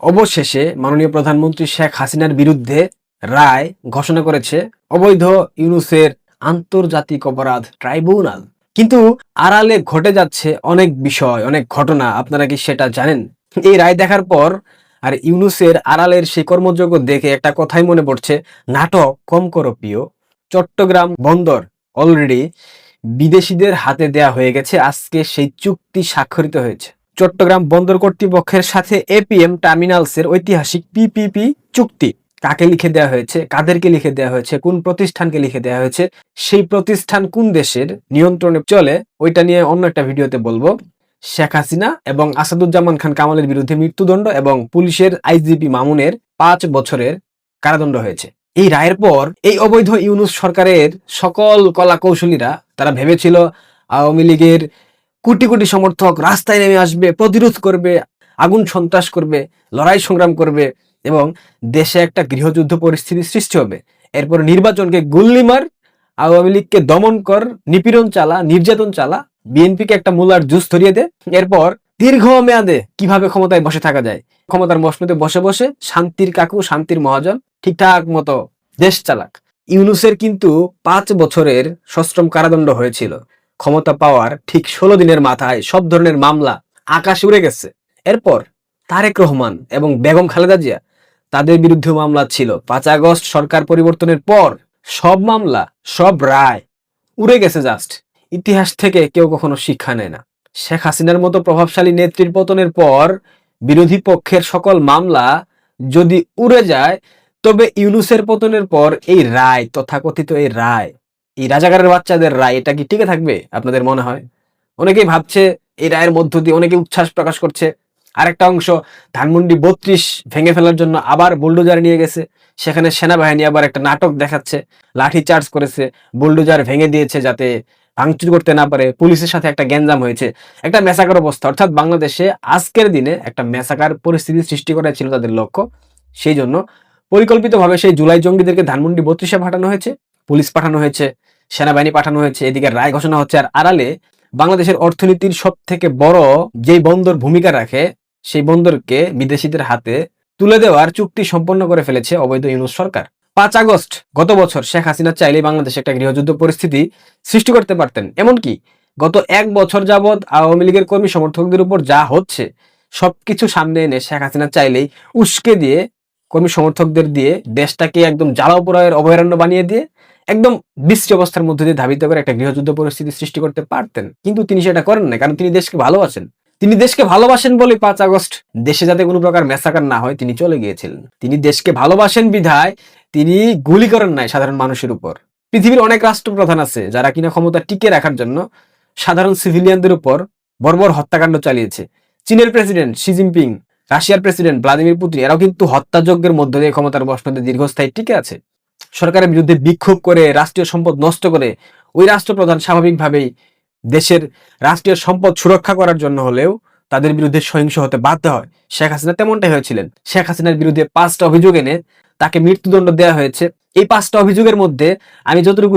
অবশেষে মাননীয় প্রধানমন্ত্রী শেখ হাসিনার বিরুদ্ধে রায় ঘোষণা করেছে অবৈধ ইউনুসের আন্তর্জাতিক অপরাধ ট্রাইব্যুনাল। কিন্তু আড়ালে ঘটে যাচ্ছে অনেক বিষয়, অনেক ঘটনা। আপনারা কি সেটা জানেন? এই রায় দেখার পর আর ইউনুসের আড়ালের সেই কর্মযোগ্য দেখে একটা কথাই মনে পড়ছে, নাটক কম করো প্রিয় চট্টগ্রাম বন্দর অলরেডি বিদেশিদের হাতে দেয়া হয়ে গেছে, আজকে সেই চুক্তি স্বাক্ষরিত হয়েছে। চট্টগ্রাম বন্দর কর্তৃপক্ষের সাথে এপিএম টার্মিনালসের ঐতিহাসিক পিপিপি চুক্তি। কাকে লিখে দেওয়া হয়েছে? কাদেরকে লিখে দেওয়া হয়েছে? কোন প্রতিষ্ঠানকে লিখে দেওয়া হয়েছে? সেই প্রতিষ্ঠান কোন দেশের? নিয়ন্ত্রণে চলে। ওইটা নিয়ে অন্য একটা ভিডিওতে বলব। শেখ হাসিনা এবং আসাদুজ্জামান খান কামালের বিরুদ্ধে মৃত্যুদণ্ড এবং পুলিশের আইজিপি মামুনের পাঁচ বছরের কারাদণ্ড হয়েছে। এই রায়ের পর এই অবৈধ ইউনুস সরকারের সকল কলা কৌশলীরা তারা ভেবেছিল আওয়ামী লীগের কোটি কোটি সমর্থক রাস্তায় নেমে আসবে, প্রতিরোধ করবে, আগুন সন্ত্রাস করবে, লড়াই সংগ্রাম করবে এবং দেশে একটা গৃহযুদ্ধ পরিস্থিতি সৃষ্টি হবে। এরপর নির্বাচনকে গুল্লিমার আওয়ামী লীগকে দমন কর, নিপীড়ন চালা, নির্যাতন চালা, বিএনপিকে একটা মূলার জুস ধরিয়ে দে। এরপর দীর্ঘ মেয়াদে কীভাবে ক্ষমতায় বসে থাকা যায়? ক্ষমতার মসনদে বসে বসে শান্তির কাকু, শান্তির মহাজন, ঠিকঠাক মতো দেশ চালাক। ইউনুসের কিন্তু পাঁচ বছরের সশ্রম কারাদণ্ড হয়েছিল। ক্ষমতা পাওয়ার ঠিক ষোলো দিনের মাথায় সব ধরনের মামলা আকাশ উড়ে গেছে। এরপর তারেক রহমান এবং বেগম খালেদা জিয়া তাদের বিরুদ্ধে মামলা ছিল। পাঁচ আগস্ট সরকার পরিবর্তনের পর সব মামলা, সব রায় উড়ে গেছে জাস্ট। ইতিহাস থেকে কেউ কখনো শিক্ষা নেয় না। শেখ হাসিনার মতো প্রভাবশালী নেত্রীর পতনের পর বিরোধী পক্ষের সকল মামলা যদি উড়ে যায়, তবে ইউনুসের পতনের পর এই রায়, তথাকথিত এই রায় এই রাজাকারের বাচ্চাদের রায়, এটা কি টিকে থাকবে আপনাদের মনে হয়? অনেকেই ভাবছে এই রায়ের মধ্য দিয়ে অনেকে উচ্ছ্বাস প্রকাশ করছে। আরেকটা অংশ, ধানমন্ডি বত্রিশ ভেঙে ফেলার জন্য আবার বুলডোজার নিয়ে গেছে। সেখানে সেনাবাহিনী আবার একটা নাটক দেখাচ্ছে, লাঠি চার্জ করেছে, বুলডোজার ভেঙে দিয়েছে যাতে ভাঙচুর করতে না পারে। পুলিশের সাথে একটা গ্যাঞ্জাম হয়েছে। একটা মেসাকার অবস্থা, অর্থাৎ বাংলাদেশে আজকের দিনে একটা মেসাকার পরিস্থিতি সৃষ্টি করা ছিল তাদের লক্ষ্য। সেই জন্য পরিকল্পিতভাবে সেই জুলাই জঙ্গিদেরকে ধানমন্ডি বত্রিশে পাঠানো হয়েছে, পুলিশ পাঠানো হয়েছে। সেনাবাহিনী পাঠানো হয়েছে। এদিকে রায় ঘোষণা হচ্ছে, আর আড়ালে বাংলাদেশের অর্থনীতির সব থেকে বড় যেই বন্দর ভূমিকা রাখে, সেই বন্দরকে বিদেশিদের হাতে তুলে দেওয়ার চুক্তি সম্পন্ন করে ফেলেছে অবৈধ ইউনুস সরকার। পাঁচ আগস্ট, গত বছর শেখ হাসিনা চাইলে বাংলাদেশে একটা গৃহযুদ্ধ পরিস্থিতি সৃষ্টি করতে পারতেন। এমনকি গত এক বছর যাবৎ আওয়ামী লীগের কর্মী সমর্থকদের উপর যা হচ্ছে, সবকিছু সামনে এনে শেখ হাসিনা চাইলেই উস্কে দিয়ে কর্মী সমর্থকদের দিয়ে দেশটাকে একদম জ্বালাও পোড়ায়ের অভয়ারণ্য বানিয়ে দিয়ে একদম বিশ্রী অবস্থার মধ্যে দিয়ে ধাবিত করে একটা গৃহযুদ্ধ পরিস্থিতি সৃষ্টি করতে পারতেন। কিন্তু তিনি সেটা করেন না কারণ তিনি দেশকে ভালোবাসেন। তিনি দেশকে ভালোবাসেন বলে পাঁচ আগস্ট দেশে যাতে কোনো প্রকার মেসাকার না হয়, তিনি চলে গিয়েছিলেন। তিনি দেশকে ভালোবাসেন বিধায় তিনি গুলি করেন নাই সাধারণ মানুষের উপর। পৃথিবীর অনেক রাষ্ট্রপ্রধান আছে যারা কিনা ক্ষমতা টিকে রাখার জন্য সাধারণ সিভিলিয়ানদের উপর বর্বর হত্যাকাণ্ড চালিয়েছে। চীনের প্রেসিডেন্ট শি জিনপিং, রাশিয়ার প্রেসিডেন্ট ভ্লাদিমির পুতিন, এরাও কিন্তু হত্যাযজ্ঞের মধ্য দিয়ে ক্ষমতার বসনতে দীর্ঘস্থায়ী টিকে আছে। সরকারের বিরুদ্ধে বিক্ষোভ করে রাষ্ট্রীয় সম্পদ নষ্ট করে, ওই রাষ্ট্রপ্রধান স্বাভাবিকভাবেই দেশের রাষ্ট্রীয় সম্পদ সুরক্ষা করার জন্য হলেও তাদের বিরুদ্ধে সহিংস হতে বাধ্য হয়। শেখ হাসিনা তেমনটাই হয়েছিলেন। শেখ হাসিনার বিরুদ্ধে পাঁচটা অভিযোগ এনে তাকে মৃত্যুদণ্ড দেওয়া হয়েছে। এই পাঁচটা অভিযোগের মধ্যে আমি যতটুকু